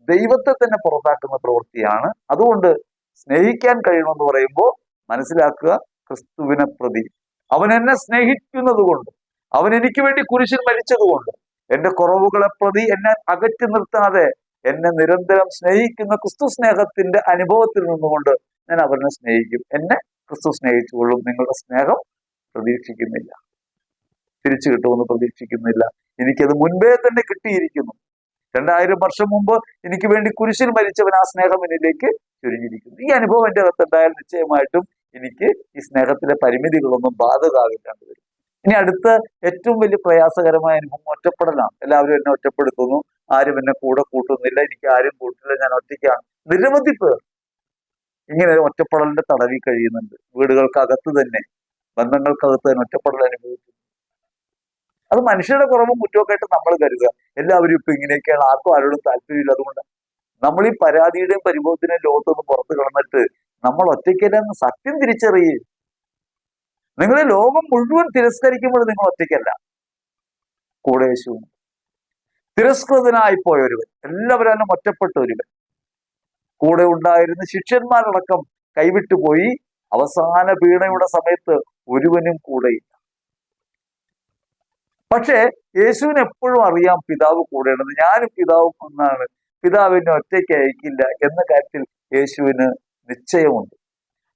ദൈവത്തെ തന്നെ പുറത്താക്കുന്ന പ്രവൃത്തിയാണ്. അതുകൊണ്ട് സ്നേഹിക്കാൻ കഴിയണമെന്ന് പറയുമ്പോൾ മനസ്സിലാക്കുക ക്രിസ്തുവിനെ പ്രതി. അവൻ എന്നെ സ്നേഹിക്കുന്നത് കൊണ്ട് അവൻ എനിക്ക് വേണ്ടി കുരിശിൽ മരിച്ചത് കൊണ്ട് എന്റെ കുറവുകളെ പ്രതി എന്നെ അകറ്റി നിർത്താതെ എന്നെ നിരന്തരം സ്നേഹിക്കുന്ന ക്രിസ്തു സ്നേഹത്തിന്റെ അനുഭവത്തിൽ നിന്നുകൊണ്ട് ഞാൻ അവനെ സ്നേഹിക്കും. എന്നെ ക്രിസ്തു സ്നേഹിച്ചുകൊള്ളും. നിങ്ങളുടെ സ്നേഹം പ്രതീക്ഷിക്കുന്നില്ല. തിരിച്ചു കിട്ടുമെന്ന് പ്രതീക്ഷിക്കുന്നില്ല. എനിക്കത് മുൻപേ തന്നെ കിട്ടിയിരിക്കുന്നു. രണ്ടായിരം വർഷം മുമ്പ് എനിക്ക് വേണ്ടി കുരിശിൽ മരിച്ചവൻ ആ സ്നേഹം എന്നിലേക്ക് ചുരുങ്ങിയിരിക്കുന്നു. ഈ അനുഭവം എന്റെ അകത്തുണ്ടായാൽ നിശ്ചയമായിട്ടും എനിക്ക് ഈ സ്നേഹത്തിലെ പരിമിതികളൊന്നും ബാധകാകില്ലാണ്ട് വരും. ഇനി അടുത്ത ഏറ്റവും വലിയ പ്രയാസകരമായ അനുഭവം ഒറ്റപ്പെടലാണ്. എല്ലാവരും എന്നെ ഒറ്റപ്പെടുത്തുന്നു. ആരും എന്നെ കൂടെ കൂട്ടുന്നില്ല. എനിക്ക് ആരും കൂട്ടില്ല. ഞാൻ ഒറ്റയ്ക്കാണ്. നിരവധി പേർ ഇങ്ങനെ ഒറ്റപ്പെടലിന്റെ തടവി കഴിയുന്നുണ്ട്. വീടുകൾക്കകത്ത് തന്നെ ബന്ധങ്ങൾക്കകത്ത് തന്നെ ഒറ്റപ്പെടൽ അനുഭവിക്കുന്നു. അത് മനുഷ്യരുടെ കുറവും കുറ്റമൊക്കെ ആയിട്ട് നമ്മൾ കരുതുക. എല്ലാവരും ഇപ്പൊ ഇങ്ങനെയൊക്കെയാണ്. ആർക്കും ആരോടും താല്പര്യമില്ല. അതുകൊണ്ട് നമ്മൾ ഈ പരാതിയുടെയും പരിഭവത്തിന്റെയും ലോകത്തൊന്ന് പുറത്ത് കിടന്നിട്ട് നമ്മൾ ഒറ്റയ്ക്കല്ലെന്ന് സത്യം തിരിച്ചറിയേ. നിങ്ങൾ ലോകം മുഴുവൻ തിരസ്കരിക്കുമ്പോൾ നിങ്ങൾ ഒറ്റയ്ക്കല്ല. കൂടെ യേശു തിരസ്കൃതനായി പോയ ഒരുവൻ. എല്ലാവരും ഒറ്റപ്പെട്ട ഒരുവൻ. കൂടെ ഉണ്ടായിരുന്ന ശിഷ്യന്മാരടക്കം കൈവിട്ടു പോയി. അവസാന പീഡയുടെ സമയത്ത് ഒരുവനും കൂടെയില്ല പക്ഷേ യേശുവിന് എപ്പോഴും അറിയാം പിതാവ് കൂടെയുണ്ടെന്ന് ഞാനും പിതാവ് ഒന്നാണ്. പിതാവ് എന്നെ ഒറ്റയ്ക്ക് അയക്കില്ല എന്ന കാര്യത്തിൽ യേശുവിന് നിശ്ചയമുണ്ട്.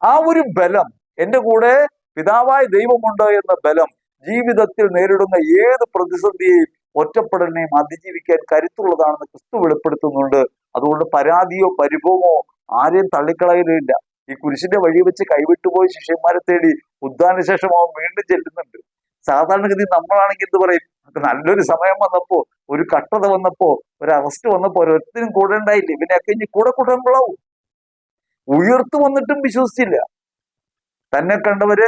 ആ ഒരു ബലം എന്റെ കൂടെ പിതാവായ ദൈവമുണ്ട് എന്ന ബലം ജീവിതത്തിൽ നേരിടുന്ന ഏത് പ്രതിസന്ധിയെയും ഒറ്റപ്പെടലിനെയും അതിജീവിക്കാൻ കരുത്തുള്ളതാണെന്ന് ക്രിസ്തു വെളിപ്പെടുത്തുന്നുണ്ട്. അതുകൊണ്ട് പരാതിയോ പരിഭവമോ ആരെയും തള്ളിക്കളയലില്ല ഈ കുരിശിന്റെ വഴി വെച്ച് കൈവിട്ടുപോയി ശിഷ്യന്മാരെ തേടി ഉദ്ധാനശേഷം അവൻ വീണ്ടും ചെല്ലുന്നുണ്ട്. സാധാരണഗതി നമ്മളാണെങ്കിൽ എന്ത് പറയും? നല്ലൊരു സമയം വന്നപ്പോ ഒരു കട്ടത വന്നപ്പോ ഒരു അറസ്റ്റ് വന്നപ്പോ ഒരൊത്തിനും കൂടെ ഉണ്ടായില്ലേ? ഇവനെയൊക്കെ ഇനി കൂടെ കൂട്ടുമ്പോഴാവും ഉയർത്തു വന്നിട്ടും വിശ്വസിച്ചില്ല. തന്നെ കണ്ടവര്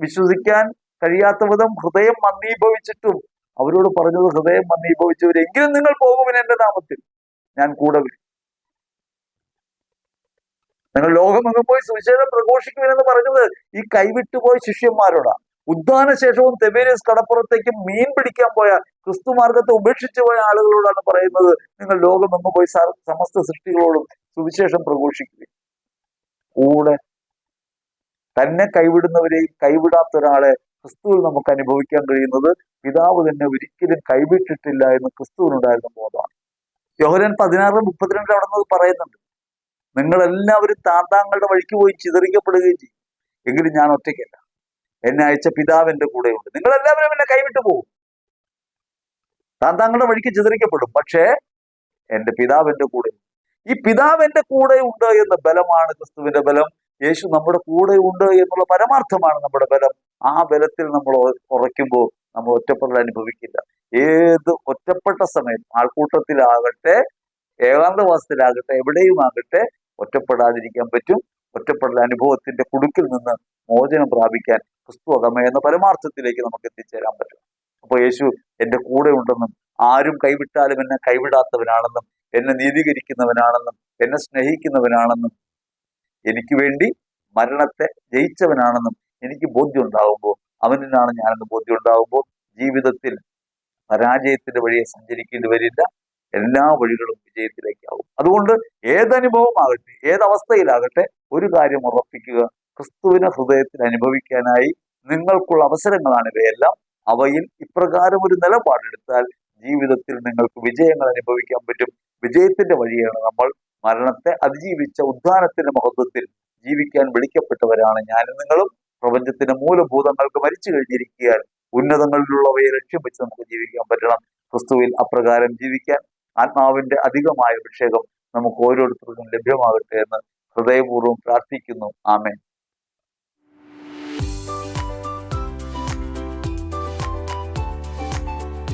വിശ്വസിക്കാൻ കഴിയാത്ത വിധം ഹൃദയം മന്ദീഭവിച്ചിട്ടും അവരോട് പറഞ്ഞത് ഹൃദയം മന്ദീഭവിച്ചവരെങ്കിലും നിങ്ങൾ പോകും എന്റെ നാമത്തിൽ. ഞാൻ കൂടെ വരും. നിങ്ങൾ ലോകമെങ്ങും പോയി സുവിശേഷം പ്രഘോഷിക്കുമെന്ന് പറഞ്ഞത് ഈ കൈവിട്ടുപോയ ശിഷ്യന്മാരോടാണ് ഉദ്ധാന ശേഷവും തെബേരിയസ് കടപ്പുറത്തേക്ക് മീൻ പിടിക്കാൻ പോയ ക്രിസ്തു മാർഗത്തെ ഉപേക്ഷിച്ചു പോയ ആളുകളോടാണ് പറയുന്നത്. നിങ്ങൾ ലോകം ലോകമെങ്ങും പോയി സമസ്ത സൃഷ്ടികളോടും സുവിശേഷം പ്രഘോഷിക്കുക കൂടെ തന്നെ കൈവിടുന്നവരെയും കൈവിടാത്ത ഒരാളെ ക്രിസ്തുവിൽ നമുക്ക് അനുഭവിക്കാൻ കഴിയുന്നത് പിതാവ് തന്നെ ഒരിക്കലും കൈവിട്ടിട്ടില്ല എന്ന് ക്രിസ്തുവിനുണ്ടായിരുന്ന ബോധമാണ്. യോഹരൻ പതിനാറ് മുപ്പത്തിരണ്ട് അവിടെ നിന്ന് പറയുന്നുണ്ട് നിങ്ങളെല്ലാവരും താന്താങ്ങളുടെ വഴിക്ക് പോയി ചിതറിക്കപ്പെടുകയും ചെയ്യും. എങ്കിലും ഞാൻ ഒറ്റയ്ക്കല്ല. എന്നെ അയച്ച പിതാവ് എന്റെ കൂടെയുണ്ട്. നിങ്ങൾ എല്ലാവരും എന്നെ കൈവിട്ടു പോകും താൻ താങ്കളുടെ വഴിക്ക് ചിതറിക്കപ്പെടും. പക്ഷേ എന്റെ പിതാവ് എന്റെ കൂടെ ഈ പിതാവ് എന്റെ കൂടെ ഉണ്ട് എന്ന ബലമാണ് ക്രിസ്തുവിന്റെ ബലം. യേശു നമ്മുടെ കൂടെ ഉണ്ട് എന്നുള്ള പരമാർത്ഥമാണ് നമ്മുടെ ബലം. ആ ബലത്തിൽ നമ്മൾ ഉറയ്ക്കുമ്പോൾ നമ്മൾ ഒറ്റപ്പെടൽ അനുഭവിക്കില്ല. ഏത് ഒറ്റപ്പെട്ട സമയം ആൾക്കൂട്ടത്തിലാകട്ടെ ഏകാന്തവാസത്തിലാകട്ടെ എവിടെയും ആകട്ടെ ഒറ്റപ്പെടാതിരിക്കാൻ പറ്റും. ഒറ്റപ്പെടൽ അനുഭവത്തിന്റെ കുടുക്കിൽ നിന്ന് മോചനം പ്രാപിക്കാൻ ക്രിസ്തു അകമ എന്ന പരമാർത്ഥത്തിലേക്ക് നമുക്ക് എത്തിച്ചേരാൻ പറ്റും. അപ്പോൾ യേശു എന്റെ കൂടെ ഉണ്ടെന്നും ആരും കൈവിട്ടാലും എന്നെ കൈവിടാത്തവനാണെന്നും എന്നെ നീതീകരിക്കുന്നവനാണെന്നും എന്നെ സ്നേഹിക്കുന്നവനാണെന്നും എനിക്ക് വേണ്ടി മരണത്തെ ജയിച്ചവനാണെന്നും എനിക്ക് ബോധ്യം ഉണ്ടാകുമ്പോൾ അവനിലാണ് ഞാനെന്ന് ബോധ്യം ഉണ്ടാകുമ്പോൾ ജീവിതത്തിൽ പരാജയത്തിന്റെ വഴിയെ സഞ്ചരിക്കേണ്ടി വരില്ല. എല്ലാ വഴികളും വിജയത്തിലേക്കാവും. അതുകൊണ്ട് ഏതനുഭവമാകട്ടെ ഏതവസ്ഥയിലാകട്ടെ ഒരു കാര്യം ഉറപ്പിക്കുക. ക്രിസ്തുവിനെ ഹൃദയത്തിൽ അനുഭവിക്കാനായി നിങ്ങൾക്കുള്ള അവസരങ്ങളാണ് ഇവയെല്ലാം. അവയിൽ ഇപ്രകാരം ഒരു നിലപാടെടുത്താൽ ജീവിതത്തിൽ നിങ്ങൾക്ക് വിജയങ്ങൾ അനുഭവിക്കാൻ പറ്റും. വിജയത്തിന്റെ വഴിയാണ് നമ്മൾ മരണത്തെ അതിജീവിച്ച ഉദ്ധാനത്തിന്റെ മഹത്വത്തിൽ ജീവിക്കാൻ വിളിക്കപ്പെട്ടവരാണ് ഞാനും നിങ്ങളും. പ്രപഞ്ചത്തിന്റെ മൂലഭൂതങ്ങൾക്ക് മരിച്ചു കഴിഞ്ഞിരിക്കാൻ ഉന്നതങ്ങളിലുള്ളവയെ ലക്ഷ്യം വെച്ച് നമുക്ക് ജീവിക്കാൻ പറ്റണം. ക്രിസ്തുവിൽ അപ്രകാരം ജീവിക്കാൻ ആത്മാവിന്റെ അധികമായ അഭിഷേകം നമുക്ക് ഓരോരുത്തർക്കും ലഭ്യമാകട്ടെ എന്ന് ഹൃദയപൂർവം പ്രാർത്ഥിക്കുന്നു. ആമേൻ.